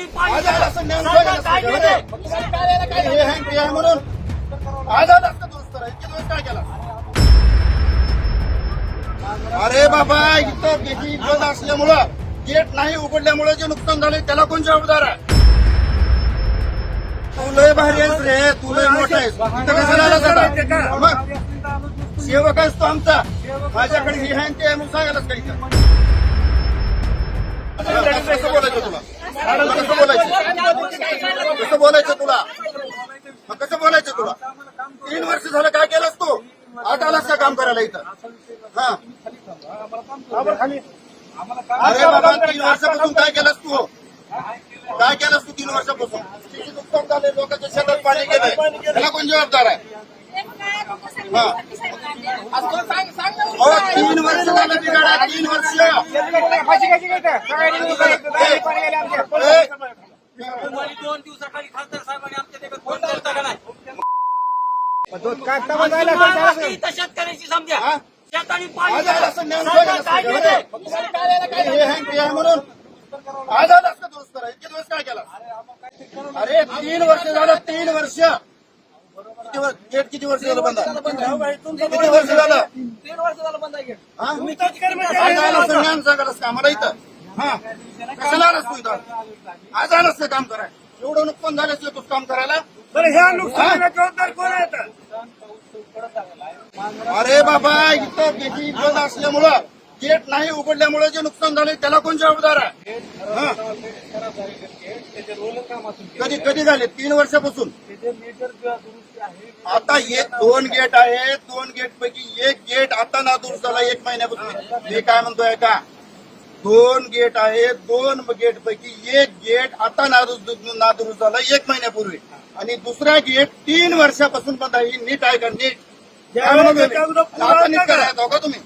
शेतानी पाणी आज आला असं नेमकं सरकार झालं काय असतं, देते? बरं? हे आहे, ते आहे म्हणून आज आला असतं दुरुस्त करायला. इतके दिवस काय केला अरे बाबा इथं गेटी बंद असल्यामुळं गेट नाही उघडल्यामुळे जे नुकसान झाले त्याला कोण जबाबदार आहे तू लय भारी आहेस रे तू लय मोठा आहेस इथं कशाला आलास आता? मग सेवक आहेस तो आमचा माझ्याकडे ही आणि ते आहे म्हणून सांगायलाच काही बोलायचं तुला कसं बोलायचं? कसं बोलायचं तुला? मग कसं बोलायचं तुला? तीन वर्ष झालं काय केलंस तू? आता आलास का काम करायला इथं? हा. अरे बाबा तीन वर्षापासून काय केलंस तू? काय केलंस तू तीन वर्षापासून? किती नुकसान झाले लोकांच्या शेतात पाणी गेलंय त्याला कोण जबाबदार आहे? अहो तीन वर्ष झालं बिघाडा तीन वर्ष. शेतकऱ्यांची समजा? शेतानी पाणी म्हणून. आज आला असतं दुरुस्त करायला. इतके दिवस काय केला? अरे तीन वर्ष झालं तीन वर्ष. किती वर्ष गेट किती वर्ष झालं बंद? किती वर्ष झालं तीन वर्ष झालं बंद. हा? ज्ञान सांगायलास का? आम्हाला इथं? हा. कशाला आलास तू इथं? आज आलास का काम करायला. एवढं नुकसान झालं असलं तू काम करायला? बरं ह्या नुकसानीला जबाबदार कोण आहे? अरे बाबा इथं गेटी बंद असल्यामुळं गेट नाही उघडल्यामुळे जे नुकसान झाले त्याला कोण जबाबदार आहे? कधी कधी झाले? तीन वर्षापासून. आता एक दोन गेट आहेत दोन गेट पैकी एक गेट आता नादुरुस्त झाला एक महिन्यापासून. मी काय म्हणतोय का? दोन गेट आहेत दोन गेट पैकी एक गेट आता नादुरुस्त नादुरुस्त झाला एक महिन्यापूर्वी. आणि दुसरा गेट तीन वर्षापासून बंद आहे नीट आहे का? नीट. तुम्ही?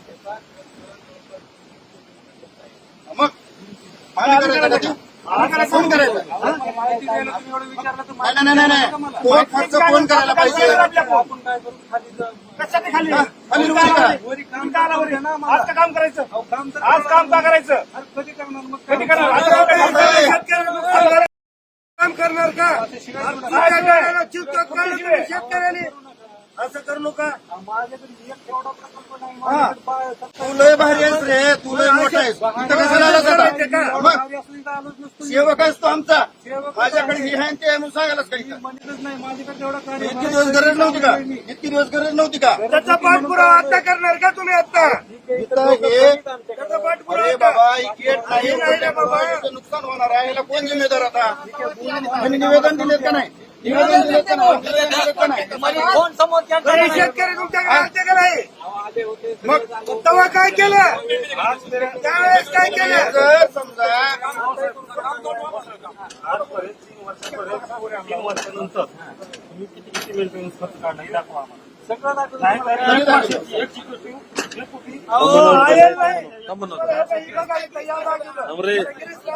मग करायचं हा? नाही नाही नाही खर्च कोण करायला पाहिजे. आपण काय करू? खाली हा? आज काम करायचं. काम तर आज काम का करायचं? कधी करणार मग? कधी? करणार? काम करणार का? शेतकऱ्याने असं करू नका. माझ्याकडे एक एवढा प्रकल्प नाही. माझ्याकडे बा- सत्तर- तू लय भारी आहेस रे तू लय मोठा आहेस. इथं कशाला आलास आता? मग. गावी असली तर आलोच नसतो. सेवक आहेस तो आमचा. सेवक माझ्याकडे ही आहे आणि ते आहे म्हणून सांगायलाच काही मी म्हणतच नाही माझ्याकडे तेवढा कार्य इतकी दिवस गरज नव्हती का? इतकी दिवस गरज नव्हती का? त्याचा पाठपुरावा आता करणार का तुम्ही आता? इथं हे त्याचा पाठपुरावा अरे का? बाबा ही गेट नाही. उघडल्यामुळे याचं नुकसान होणार आहे. याला कोण जिम्मेदार आता? निवेदन दिलेत का नाही? निवेदन समोर तरी शेतकरी तुमच्याकडे आलते का नाही मग तेव्हा काय केलं त्यावेळेस काय केलं जर समजा सगळं दाखवलं तरी दाखव. अहो, आलेलं नाही. आता इथं या